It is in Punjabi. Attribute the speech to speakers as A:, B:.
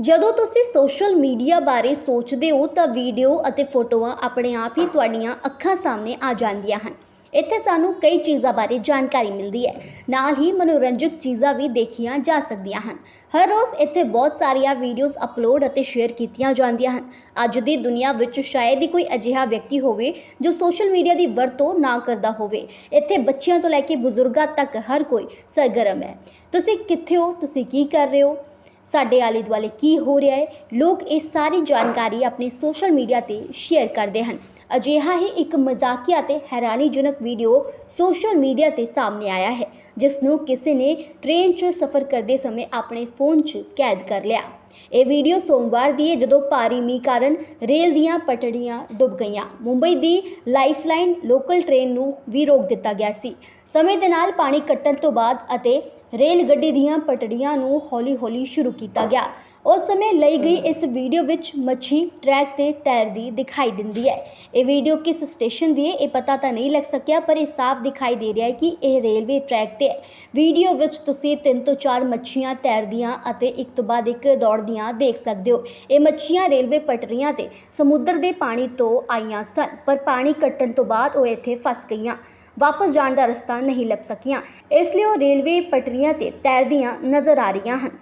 A: ਜਦੋਂ ਤੁਸੀਂ ਸੋਸ਼ਲ ਮੀਡੀਆ ਬਾਰੇ ਸੋਚਦੇ ਹੋ ਤਾਂ ਵੀਡੀਓ ਅਤੇ ਫੋਟੋਆਂ ਆਪਣੇ ਆਪ ਹੀ ਤੁਹਾਡੀਆਂ ਅੱਖਾਂ ਸਾਹਮਣੇ ਆ ਜਾਂਦੀਆਂ ਹਨ। ਇੱਥੇ ਸਾਨੂੰ ਕਈ ਚੀਜ਼ਾਂ ਬਾਰੇ ਜਾਣਕਾਰੀ ਮਿਲਦੀ ਹੈ। ਨਾਲ ਹੀ ਮਨੋਰੰਜਕ ਚੀਜ਼ਾਂ ਵੀ ਦੇਖੀਆਂ ਜਾ ਸਕਦੀਆਂ ਹਨ। ਹਰ ਰੋਜ਼ ਇੱਥੇ ਬਹੁਤ ਸਾਰੀਆਂ ਵੀਡੀਓਜ਼ ਅਪਲੋਡ ਅਤੇ ਸ਼ੇਅਰ ਕੀਤੀਆਂ ਜਾਂਦੀਆਂ ਹਨ। ਅੱਜ ਦੀ ਦੁਨੀਆ ਵਿੱਚ ਸ਼ਾਇਦ ਹੀ ਕੋਈ ਅਜਿਹਾ ਵਿਅਕਤੀ ਹੋਵੇ ਜੋ ਸੋਸ਼ਲ ਮੀਡੀਆ ਦੀ ਵਰਤੋਂ ਨਾ ਕਰਦਾ ਹੋਵੇ। ਇੱਥੇ ਬੱਚਿਆਂ ਤੋਂ ਲੈ ਕੇ ਬਜ਼ੁਰਗਾਂ ਤੱਕ ਹਰ ਕੋਈ ਸਰਗਰਮ ਹੈ। ਤੁਸੀਂ ਕਿੱਥੇ ਹੋ? ਤੁਸੀਂ ਕੀ ਕਰ ਰਹੇ ਹੋ? ਸਾਡੇ ਆਲੇ ਦੁਆਲੇ ਕੀ ਹੋ ਰਿਹਾ ਹੈ, ਲੋਕ ਇਹ ਸਾਰੀ ਜਾਣਕਾਰੀ ਆਪਣੇ ਸੋਸ਼ਲ ਮੀਡੀਆ ਤੇ ਸ਼ੇਅਰ ਕਰਦੇ ਹਨ। ਅਜਿਹਾ ਹੀ ਇੱਕ ਮਜ਼ਾਕੀਆ ਤੇ ਹੈਰਾਨੀਜਨਕ ਵੀਡੀਓ ਸੋਸ਼ਲ ਮੀਡੀਆ ਤੇ ਸਾਹਮਣੇ ਆਇਆ ਹੈ। ਜਿਸ ਨੂੰ ਕਿਸੇ ਨੇ ਟ੍ਰੇਨ 'ਚ ਸਫ਼ਰ ਕਰਦੇ ਸਮੇਂ ਆਪਣੇ ਫੋਨ 'ਚ ਕੈਦ ਕਰ ਲਿਆ। ਇਹ ਵੀਡੀਓ ਸੋਮਵਾਰ ਦੀ ਹੈ, ਜਦੋਂ ਭਾਰੀ ਮੀਂਹ ਕਾਰਨ ਰੇਲ ਦੀਆਂ ਪਟੜੀਆਂ ਡੁੱਬ ਗਈਆਂ। ਮੁੰਬਈ ਦੀ ਲਾਈਫਲਾਈਨ ਲੋਕਲ ਟ੍ਰੇਨ ਨੂੰ ਵੀ ਰੋਕ ਦਿੱਤਾ ਗਿਆ ਸੀ। ਸਮੇਂ ਦੇ ਨਾਲ ਪਾਣੀ ਕੱਟਣ ਤੋਂ ਬਾਅਦ ਅਤੇ ਰੇਲ ਗੱਡੀ ਦੀਆਂ ਪਟੜੀਆਂ ਨੂੰ ਹੌਲੀ-ਹੌਲੀ ਸ਼ੁਰੂ ਕੀਤਾ ਗਿਆ। ਉਸ ਸਮੇਂ ਲਈ ਗਈ ਇਸ ਵੀਡੀਓ ਵਿੱਚ ਮੱਛੀ ਟਰੈਕ ਤੇ ਤੈਰਦੀ ਦਿਖਾਈ ਦਿੰਦੀ ਹੈ। ਇਹ ਵੀਡੀਓ ਕਿਸ ਸਟੇਸ਼ਨ ਦੀ ਹੈ, ਇਹ ਪਤਾ ਤਾਂ ਨਹੀਂ ਲੱਗ ਸਕਿਆ, ਪਰ ਇਹ ਸਾਫ਼ ਦਿਖਾਈ ਦੇ ਰਿਹਾ ਹੈ ਕਿ ਇਹ ਰੇਲਵੇ ਟਰੈਕ ਤੇ ਹੈ ਵੀਡੀਓ ਵਿੱਚ ਤੁਸੀਂ ਤਿੰਨ ਤੋਂ ਚਾਰ ਮੱਛੀਆਂ ਤੈਰਦੀਆਂ ਅਤੇ ਇੱਕ ਤੋਂ ਬਾਅਦ ਇੱਕ ਦੌੜਦੀਆਂ ਦੇਖ ਸਕਦੇ ਹੋ। ਇਹ ਮੱਛੀਆਂ ਰੇਲਵੇ ਪਟੜੀਆਂ ਤੇ ਸਮੁੰਦਰ ਦੇ ਪਾਣੀ ਤੋਂ ਆਈਆਂ ਸਨ, ਪਰ ਪਾਣੀ ਕੱਟਣ ਤੋਂ ਬਾਅਦ ਉਹ ਇੱਥੇ ਫਸ ਗਈਆਂ। ਵਾਪਸ ਜਾਣ ਦਾ ਰਸਤਾ ਨਹੀਂ ਲੱਭ ਸਕੀਆਂ। ਇਸ ਲਈ ਉਹ ਰੇਲਵੇ ਪਟੜੀਆਂ ਤੇ ਤੈਰਦੀਆਂ ਨਜ਼ਰ ਆ ਰਹੀਆਂ ਹਨ।